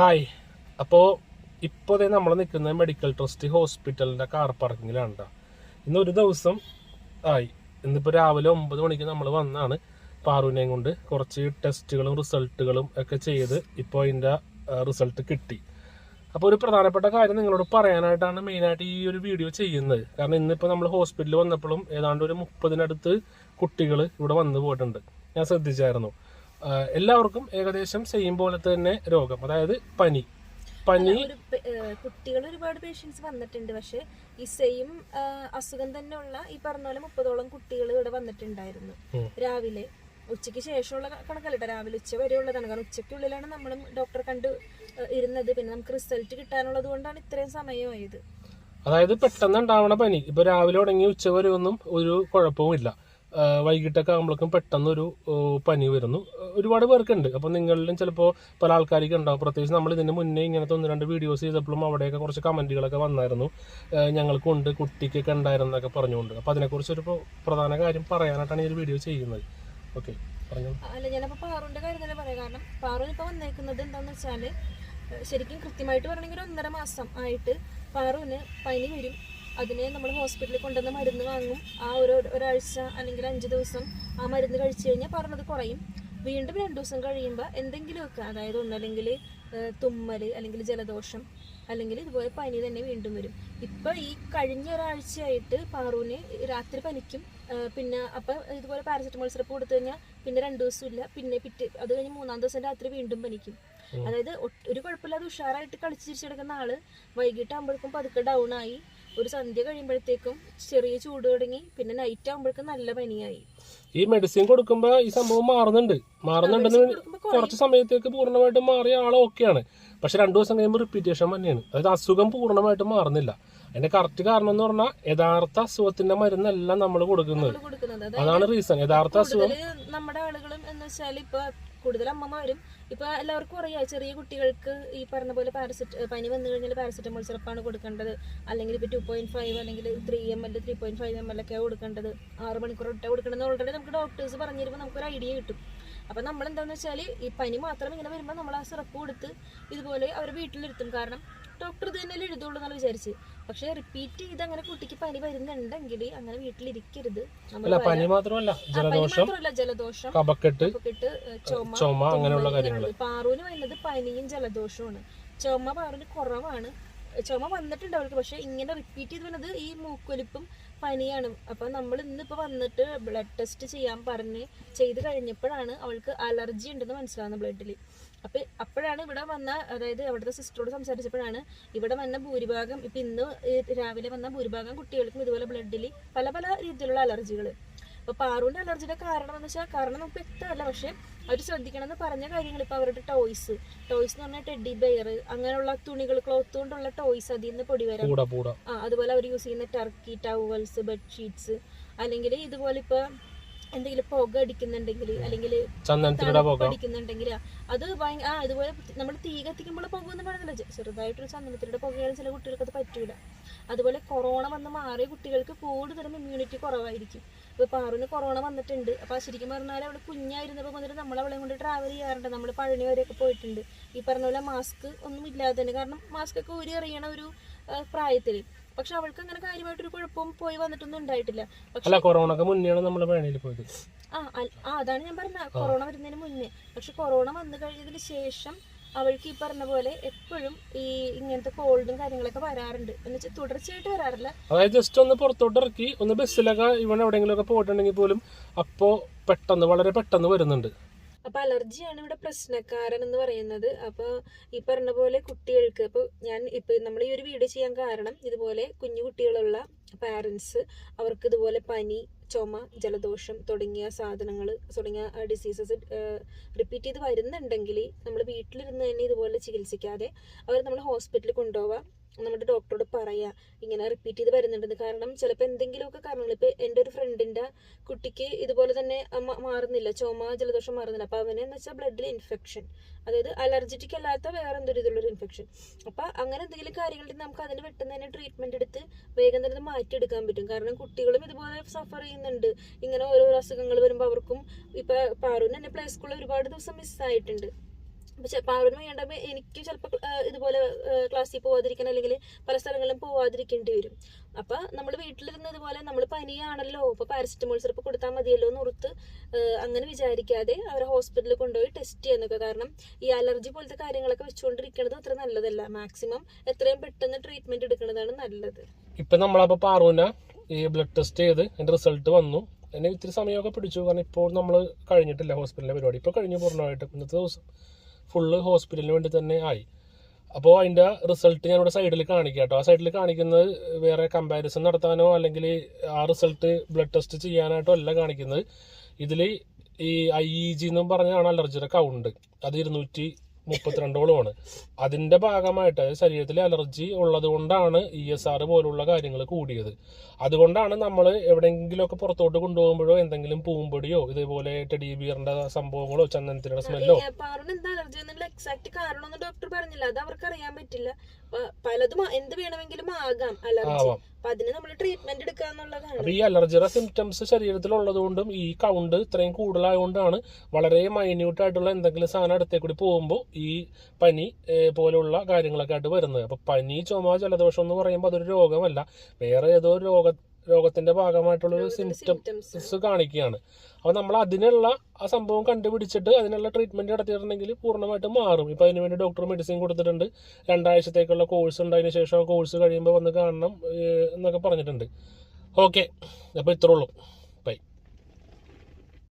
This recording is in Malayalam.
ഹായ് അപ്പോൾ ഇപ്പോൾ നമ്മൾ നിൽക്കുന്നത് മെഡിക്കൽ ട്രസ്റ്റ് ഹോസ്പിറ്റലിന്റെ കാർ പാർക്കിങ്ങിലാണ് കേട്ടോ ഇന്ന് ഒരു ദിവസം ആയി. ഇന്നിപ്പോൾ രാവിലെ ഒമ്പത് മണിക്ക് നമ്മൾ വന്നാണ് പാറുവിനെയും കൊണ്ട് കുറച്ച് ടെസ്റ്റുകളും റിസൾട്ടുകളും ഒക്കെ ചെയ്ത് ഇപ്പോൾ അതിന്റെ റിസൾട്ട് കിട്ടി. അപ്പോൾ ഒരു പ്രധാനപ്പെട്ട കാര്യം നിങ്ങളോട് പറയാനായിട്ടാണ് മെയിനായിട്ട് ഈ ഒരു വീഡിയോ ചെയ്യുന്നത്. കാരണം ഇന്നിപ്പോൾ നമ്മൾ ഹോസ്പിറ്റലിൽ വന്നപ്പോഴും ഏതാണ്ട് ഒരു മുപ്പതിനടുത്ത് കുട്ടികൾ ഇവിടെ വന്നു പോയിട്ടുണ്ട്. ഞാൻ ശ്രദ്ധിച്ചായിരുന്നു. എല്ലാവർക്കും ഏകദേശം സെയിം പോലെ തന്നെ രോഗം അതായത് പനി. പനി കുട്ടികൾ ഒരുപാട് പേഷ്യൻസ് വന്നിട്ടുണ്ട് പക്ഷെ ഈ സെയിം അസുഖം തന്നെ ഉള്ള ഈ പറഞ്ഞ പോലെ മുപ്പതോളം കുട്ടികൾ ഇവിടെ വന്നിട്ടുണ്ടായിരുന്നു. രാവിലെ ഉച്ചയ്ക്ക് ശേഷമുള്ള കണക്കല്ല രാവിലെ ഉച്ച വരെ ഉള്ളതാണ് കാരണം ഉച്ചയ്ക്കുള്ളിലാണ് നമ്മൾ ഡോക്ടറെ കണ്ട് ഇരുന്നത്. പിന്നെ നമുക്ക് റിസൾട്ട് കിട്ടാനുള്ളത് കൊണ്ടാണ് ഇത്രയും സമയമായത്. അതായത് പെട്ടെന്ന് ഉണ്ടാവണ പനി. ഇപ്പൊ രാവിലെ തുടങ്ങി ഉച്ച വരെ ഒന്നും ഒരു കുഴപ്പവും ഇല്ല വൈകിട്ടൊക്കെ ആകുമ്പോഴേക്കും പെട്ടെന്നൊരു പനി വരുന്നു. ഒരുപാട് പേർക്കുണ്ട്. അപ്പൊ നിങ്ങളിലും ചിലപ്പോൾ പല ആൾക്കാർക്ക് ഉണ്ടാവും പ്രത്യേകിച്ച് നമ്മൾ ഇതിന് മുന്നേ ഇങ്ങനത്തെ ഒന്ന് രണ്ട് വീഡിയോസ് ചെയ്തപ്പോഴും അവിടെയൊക്കെ കുറച്ച് കമന്റുകളൊക്കെ വന്നായിരുന്നു. ഞങ്ങൾക്കുണ്ട് കുട്ടിക്കൊക്കെ ഉണ്ടായിരുന്നൊക്കെ പറഞ്ഞുകൊണ്ട്. അപ്പൊ അതിനെക്കുറിച്ച് ഒരു പ്രധാന കാര്യം പറയാനായിട്ടാണ് ഈ ഒരു വീഡിയോ ചെയ്യുന്നത്. ഓക്കെ അല്ല ഞാനപ്പോൾ പാറുവിന്റെ കാര്യം തന്നെ പറയാം. കാരണം പാറുവിന് ഇപ്പോൾ വന്നേക്കുന്നത് എന്താണെന്ന് വെച്ചാൽ ശരിക്കും കൃത്യമായിട്ട് പറയണമെങ്കിൽ ഒന്നര മാസം ആയിട്ട് പാറുവിന് പനി വരും. അതിനെ നമ്മൾ ഹോസ്പിറ്റലിൽ കൊണ്ടുവന്ന് മരുന്ന് വാങ്ങും. ആ ഒരു ഒരാഴ്ച അല്ലെങ്കിൽ അഞ്ച് ദിവസം ആ മരുന്ന് കഴിച്ചു കഴിഞ്ഞാൽ പറഞ്ഞത് കുറയും. വീണ്ടും രണ്ടു ദിവസം കഴിയുമ്പോൾ എന്തെങ്കിലുമൊക്കെ അതായത് ഒന്നല്ലെങ്കിൽ തുമ്മൽ അല്ലെങ്കിൽ ജലദോഷം അല്ലെങ്കിൽ ഇതുപോലെ പനി തന്നെ വീണ്ടും വരും. ഇപ്പോൾ ഈ കഴിഞ്ഞ ഒരാഴ്ചയായിട്ട് പാറുവിന് രാത്രി പനിക്കും പിന്നെ അപ്പം ഇതുപോലെ പാരസെറ്റമോൾ സിറപ്പ് കൊടുത്തു കഴിഞ്ഞാൽ പിന്നെ രണ്ടു ദിവസം ഇല്ല പിന്നെ പിറ്റേ അത് കഴിഞ്ഞ് മൂന്നാം ദിവസം രാത്രി വീണ്ടും പനിക്കും. അതായത് ഒരു കുഴപ്പമില്ലാതെ ഉഷാറായിട്ട് കളിച്ച് തിരിച്ചെടുക്കുന്ന ആൾ വൈകിട്ട് ആകുമ്പോഴേക്കും പതുക്കെ ഡൗൺ ആയി. ഒരു സന്ധ്യ കഴിയുമ്പോഴത്തേക്കും ചെറിയ ചൂട് തുടങ്ങി പിന്നെ നൈറ്റ് ആകുമ്പോഴേക്കും നല്ല പനിയായി. ഈ മെഡിസിൻ കൊടുക്കുമ്പോൾ ഈ സംഭവം മാറുന്നുണ്ട്. മാറുന്നുണ്ടെന്ന്. കുറച്ച് സമയത്തേക്ക് പൂർണമായിട്ടും മാറിയ ആൾ ഓക്കെയാണ് പക്ഷെ രണ്ടു ദിവസം കഴിയുമ്പോൾ റിപ്പീറ്റേഷൻ തന്നെയാണ്. അതായത് അസുഖം പൂർണമായിട്ടും മാറുന്നില്ല. അതിന്റെ കറക്റ്റ് കാരണം എന്ന് പറഞ്ഞാൽ യഥാർത്ഥ അസുഖത്തിന്റെ മരുന്നല്ല നമ്മൾ കൊടുക്കുന്നത്. അതാണ് റീസൺ യഥാർത്ഥ അസുഖം നമ്മുടെ ആളുകളും എന്ന് വെച്ചാൽ ഇപ്പൊ കൂടുതൽ അമ്മമാരും ഇപ്പൊ എല്ലാവർക്കും അറിയാം ചെറിയ കുട്ടികൾക്ക് ഈ പറഞ്ഞ പോലെ പാരസെറ്റ് പനി വന്നു കഴിഞ്ഞാൽ പാരസെറ്റമോൾ സിറപ്പാണ് കൊടുക്കേണ്ടത്. അല്ലെങ്കിൽ ഇപ്പൊ ടു പോയിന്റ് ഫൈവ് അല്ലെങ്കിൽ three M L three point five M L ഒക്കെ കൊടുക്കേണ്ടത്. ആറ് മണിക്കൂർ ഒട്ട കൊടുക്കേണ്ടത് ഓൾറെഡി നമുക്ക് ഡോക്ടേഴ്സ് പറഞ്ഞു തരുമ്പോൾ നമുക്കൊരു ഐഡിയ കിട്ടും. അപ്പൊ നമ്മൾ എന്താണെന്ന് വെച്ചാൽ ഈ പനി മാത്രം ഇങ്ങനെ വരുമ്പോൾ നമ്മൾ ആ സിറപ്പ് കൊടുത്ത് ഇതുപോലെ അവർ വീട്ടിലിരുത്തും. കാരണം ഡോക്ടർ ഇത് തന്നെ എഴുതുള്ളൂ എന്നാണ് വിചാരിച്ച് പക്ഷെ റിപ്പീറ്റ് ചെയ്ത് അങ്ങനെ കുട്ടിക്ക് പനി വരുന്നുണ്ടെങ്കിൽ അങ്ങനെ വീട്ടിലിരിക്കരുത്. പനി മാത്രമല്ല ജലദോഷം ജലദോഷം കഫക്കെട്ട് ചുമ അങ്ങനെയുള്ള കാര്യങ്ങൾ. പാറുവിന് വരുന്നത് പനിയും ജലദോഷവുമാണ്. ചുമ പാറുവിന് കുറവാണ്. ചുമ വന്നിട്ടുണ്ട് അവൾക്ക് പക്ഷെ ഇങ്ങനെ റിപ്പീറ്റ് ചെയ്ത് വരുന്നത് ഈ മൂക്കൊലിപ്പും പനിയാണ്. അപ്പൊ നമ്മൾ ഇന്നിപ്പോ വന്നിട്ട് ബ്ലഡ് ടെസ്റ്റ് ചെയ്യാൻ പറഞ്ഞ് ചെയ്ത് കഴിഞ്ഞപ്പോഴാണ് അവൾക്ക് അലർജി ഉണ്ടെന്ന് മനസ്സിലാവുന്നത് ബ്ലഡിൽ അപ്പൊ അപ്പോഴാണ് ഇവിടെ വന്ന അതായത് അവിടുത്തെ സിസ്റ്ററോട് സംസാരിച്ചപ്പോഴാണ് ഇവിടെ വന്ന ഭൂരിഭാഗം ഇപ്പൊ ഇന്ന് രാവിലെ വന്ന ഭൂരിഭാഗം കുട്ടികൾക്കും ഇതുപോലെ ബ്ലഡിൽ പല പല രീതിയിലുള്ള അലർജികൾ അപ്പൊ പാറുവിന്റെ അലർജിയുടെ കാരണം എന്ന് വെച്ചാൽ കാരണം നമുക്ക് വ്യക്തമല്ല. പക്ഷെ അവർ ശ്രദ്ധിക്കണം എന്ന് പറഞ്ഞ കാര്യങ്ങൾ ഇപ്പൊ അവരുടെ ടോയ്സ് ടോയ്സ് എന്ന് പറഞ്ഞാൽ ടെഡി ബെയർ അങ്ങനെയുള്ള തുണികൾ ക്ലോത്ത് കൊണ്ടുള്ള ടോയ്സ് അതിൽ നിന്ന് പൊടി വരാം. ആ അതുപോലെ അവർ യൂസ് ചെയ്യുന്ന ടർക്കി ടവൽസ് ബെഡ്ഷീറ്റ്സ് അല്ലെങ്കിൽ ഇതുപോലെ ഇപ്പൊ എന്തെങ്കിലും പുക അടിക്കുന്നുണ്ടെങ്കിൽ അല്ലെങ്കിൽ പോകാം. അടിക്കുന്നുണ്ടെങ്കിൽ അത് ആ ഇതുപോലെ നമ്മൾ തീ കത്തിക്കുമ്പോൾ പുകയൊന്നും പറയുന്നില്ല ചെറുതായിട്ടൊരു ചന്ദനത്തിലൂടെ പുകയാണ് ചില കുട്ടികൾക്ക് അത് പറ്റൂല. അതുപോലെ കൊറോണ വന്ന് മാറിയ കുട്ടികൾക്ക് കൂടുതലും ഇമ്മ്യൂണിറ്റി കുറവായിരിക്കും. ഇപ്പൊ പാറുവിന് കൊറോണ വന്നിട്ടുണ്ട്. അപ്പൊ ശരിക്കും പറഞ്ഞാൽ അവിടെ കുഞ്ഞായിരുന്നപ്പോൾ വന്നിട്ട് നമ്മൾ അവളെ കൊണ്ട് ട്രാവൽ ചെയ്യാറുണ്ട്. നമ്മൾ പഴനി വരെയൊക്കെ പോയിട്ടുണ്ട്. ഈ പറഞ്ഞ പോലെ മാസ്ക് ഒന്നും ഇല്ലാതെ തന്നെ കാരണം മാസ്ക് ഒക്കെ ഊരി അറിയണ ഒരു ആ, പ്രായത്തിൽ. പക്ഷെ അവൾക്ക് അങ്ങനെ കാര്യമായിട്ടൊരു കുഴപ്പവും പോയി വന്നിട്ടൊന്നും ഉണ്ടായിട്ടില്ല. അല്ല കൊറോണക്ക് മുന്നെയാണ് നമ്മൾ വേണയിൽ പോയത്. ആ ആ അതാണ് ഞാൻ പറഞ്ഞ കൊറോണ വരുന്നതിന് മുന്നേ. പക്ഷെ കൊറോണ വന്നു കഴിഞ്ഞതിന് ശേഷം അവൾക്ക് ഈ പറഞ്ഞ പോലെ എപ്പോഴും ഈ ഇങ്ങനത്തെ കോൾഡും കാര്യങ്ങളൊക്കെ വരാറുണ്ട്. എന്ന് വെച്ചാൽ തുടർച്ചയായിട്ട് വരാറില്ല. അതായത് ജസ്റ്റ് ഒന്ന് പുറത്തോട്ട് ഇറക്കി ഒന്ന് ബസ്സിലൊക്കെ ഇവൻ എവിടെയെങ്കിലും ഒക്കെ പോയിട്ടുണ്ടെങ്കിൽ പോലും അപ്പോ പെട്ടെന്ന് വളരെ പെട്ടെന്ന് വരുന്നുണ്ട്. അപ്പൊ അലർജിയാണ് ഇവിടെ പ്രശ്നക്കാരൻ എന്ന് പറയുന്നത്. അപ്പൊ ഈ പറഞ്ഞ പോലെ കുട്ടികൾക്ക് ഇപ്പൊ ഞാൻ ഇപ്പൊ നമ്മൾ ഈ ഒരു വീഡിയോ ചെയ്യാൻ കാരണം ഇതുപോലെ കുഞ്ഞു കുട്ടികളുള്ള പാരൻസ് അവർക്ക് ഇതുപോലെ പനി ചുമ ജലദോഷം തുടങ്ങിയ സാധനങ്ങൾ തുടങ്ങിയ ഡിസീസസ് റിപ്പീറ്റ് ചെയ്ത് വരുന്നുണ്ടെങ്കിൽ നമ്മൾ വീട്ടിലിരുന്ന് തന്നെ ഇതുപോലെ ചികിത്സിക്കാതെ അവർ നമ്മൾ ഹോസ്പിറ്റലിൽ കൊണ്ടുപോവാം. നമ്മുടെ ഡോക്ടറോട് പറയാ ഇങ്ങനെ റിപ്പീറ്റ് ചെയ്ത് വരുന്നുണ്ടെന്ന്. കാരണം ചിലപ്പോൾ എന്തെങ്കിലുമൊക്കെ കാരണങ്ങൾ ഇപ്പൊ എന്റെ ഒരു ഫ്രണ്ടിന്റെ കുട്ടിക്ക് ഇതുപോലെ തന്നെ മാറുന്നില്ല ചുമ ജലദോഷം മാറുന്നില്ല. അപ്പൊ അവന് എന്ന് വെച്ചാൽ ബ്ലഡിൽ ഇൻഫെക്ഷൻ അതായത് അലർജറ്റിക് അല്ലാത്ത വേറെ എന്തൊരു ഇൻഫെക്ഷൻ അപ്പൊ അങ്ങനെ എന്തെങ്കിലും കാര്യങ്ങളുണ്ടെങ്കിൽ നമുക്ക് അതിന് പെട്ടെന്ന് തന്നെ ട്രീറ്റ്മെന്റ് എടുത്ത് വേഗം തന്നെ മാറ്റി മാറ്റിയെടുക്കാൻ പറ്റും. കാരണം കുട്ടികളും ഇതുപോലെ സഫർ ചെയ്യുന്നുണ്ട്. ഇങ്ങനെ ഓരോ അസുഖങ്ങൾ വരുമ്പോൾ അവർക്കും ഇപ്പൊ പാറുവിന് തന്നെ പ്ലേ സ്കൂളിൽ ഒരുപാട് ദിവസം മിസ്സായിട്ടുണ്ട് പക്ഷെ പാറുവിന് വേണ്ടപ്പോ എനിക്ക് ചിലപ്പോൾ ഇതുപോലെ ക്ലാസ്സിൽ പോവാതിരിക്കണം അല്ലെങ്കിൽ പല സ്ഥലങ്ങളിലും പോവാതിരിക്കേണ്ടി വരും. അപ്പൊ നമ്മൾ വീട്ടിലിരുന്ന് ഇതുപോലെ നമ്മൾ പനിയാണല്ലോ അപ്പൊ പാരസിറ്റമോൾ സിറപ്പ് കൊടുത്താൽ മതിയല്ലോ എന്ന് ഓർത്ത് അങ്ങനെ വിചാരിക്കാതെ അവരെ ഹോസ്പിറ്റലിൽ കൊണ്ടുപോയി ടെസ്റ്റ് ചെയ്യാൻ നോക്കുക കാരണം ഈ അലർജി പോലത്തെ കാര്യങ്ങളൊക്കെ വെച്ചുകൊണ്ടിരിക്കുന്നത് അത്ര നല്ലതല്ല. മാക്സിമം എത്രയും പെട്ടെന്ന് ട്രീറ്റ്മെന്റ് എടുക്കുന്നതാണ് നല്ലത്. ഇപ്പൊ നമ്മളപ്പോ പാറുവിനെ ഈ ബ്ലഡ് ടെസ്റ്റ് ചെയ്ത് അതിന്റെ റിസൾട്ട് വന്നു. എന്നെ ഇത്തിരി സമയമൊക്കെ പിടിച്ചു. കാരണം ഇപ്പോൾ നമ്മൾ കഴിഞ്ഞിട്ടില്ല ഹോസ്പിറ്റലിലെ പരിപാടി. ഇപ്പോൾ കഴിഞ്ഞു പൂർണമായിട്ട്. ഇന്നത്തെ ദിവസം ഫുള്ള് ഹോസ്പിറ്റലിന് വേണ്ടി തന്നെ ആയി. അപ്പോൾ അതിന്റെ റിസൾട്ട് ഞാനിവിടെ സൈഡിൽ കാണിക്കാം കേട്ടോ ആ സൈഡിൽ കാണിക്കുന്നത് വേറെ കമ്പാരിസൺ നടത്താനോ അല്ലെങ്കിൽ ആ റിസൾട്ട് ബ്ലഡ് ടെസ്റ്റ് ചെയ്യാനായിട്ടോ അല്ല കാണിക്കുന്നത്. ഇതിൽ ഈ ഐ ഇ ജി എന്നും പറഞ്ഞാണ് അലർജിയുടെ കൗണ്ട് അത് ഇരുന്നൂറ്റി മുപ്പത്തിരണ്ടോളമാണ് അതിന്റെ ഭാഗമായിട്ട് അതായത് ശരീരത്തിൽ അലർജി ഉള്ളത് കൊണ്ടാണ് ഇ എസ് ആർ പോലുള്ള കാര്യങ്ങൾ കൂടിയത്. അതുകൊണ്ടാണ് നമ്മൾ എവിടെയെങ്കിലുമൊക്കെ പുറത്തോട്ട് കൊണ്ടുപോകുമ്പോഴോ എന്തെങ്കിലും പൂമ്പൊടിയോ ഇതേപോലെ ടെഡി ബിയറിന്റെ സംഭവങ്ങളോ ചന്ദനത്തിന്റെ സ്മെല്ലോ എന്താ അലർജി എന്നുള്ള എക്സാക്ട് കാരണം ഡോക്ടർ പറഞ്ഞില്ല. അത് അവർക്ക് അറിയാൻ പറ്റില്ല. പലതും എന്ത് വേണമെങ്കിലും ആകാം അലർജി അപ്പൊ അതിന് നമ്മൾ ട്രീറ്റ്മെന്റ് എടുക്കുക എന്നുള്ളതാണ്. അപ്പൊ ഈ അലർജിയുടെ സിംറ്റംസ് ശരീരത്തിൽ ഉള്ളതുകൊണ്ടും ഈ കൗണ്ട് ഇത്രയും കൂടുതലായതുകൊണ്ടാണ് വളരെ മൈന്യൂട്ട് ആയിട്ടുള്ള എന്തെങ്കിലും സാധനം അടുത്തേക്ക് കൂടി പോകുമ്പോൾ ഈ പനി പോലെയുള്ള പോലുള്ള കാര്യങ്ങളൊക്കെ ആയിട്ട് വരുന്നത്. അപ്പൊ പനി ചുമ ജലദോഷം എന്ന് പറയുമ്പോൾ അതൊരു രോഗമല്ല. വേറെ ഏതോ രോഗ രോഗത്തിന്റെ ഭാഗമായിട്ടുള്ള ഒരു സിംറ്റംസ് കാണിക്കുകയാണ്. അപ്പോൾ നമ്മൾ അതിനുള്ള ആ സംഭവം കണ്ടുപിടിച്ചിട്ട് അതിനുള്ള ട്രീറ്റ്മെന്റ് നടത്തിയിട്ടുണ്ടെങ്കിൽ പൂർണമായിട്ടും മാറും. ഇപ്പൊ അതിന് വേണ്ടി ഡോക്ടർ മെഡിസിൻ കൊടുത്തിട്ടുണ്ട്. രണ്ടാഴ്ചത്തേക്കുള്ള കോഴ്സ് ഉണ്ട്. അതിന് ശേഷം കോഴ്സ് കഴിയുമ്പോൾ വന്ന് കാണണം എന്നൊക്കെ പറഞ്ഞിട്ടുണ്ട്. ഓക്കെ അപ്പോൾ ഇത്രേ ഉള്ളൂ.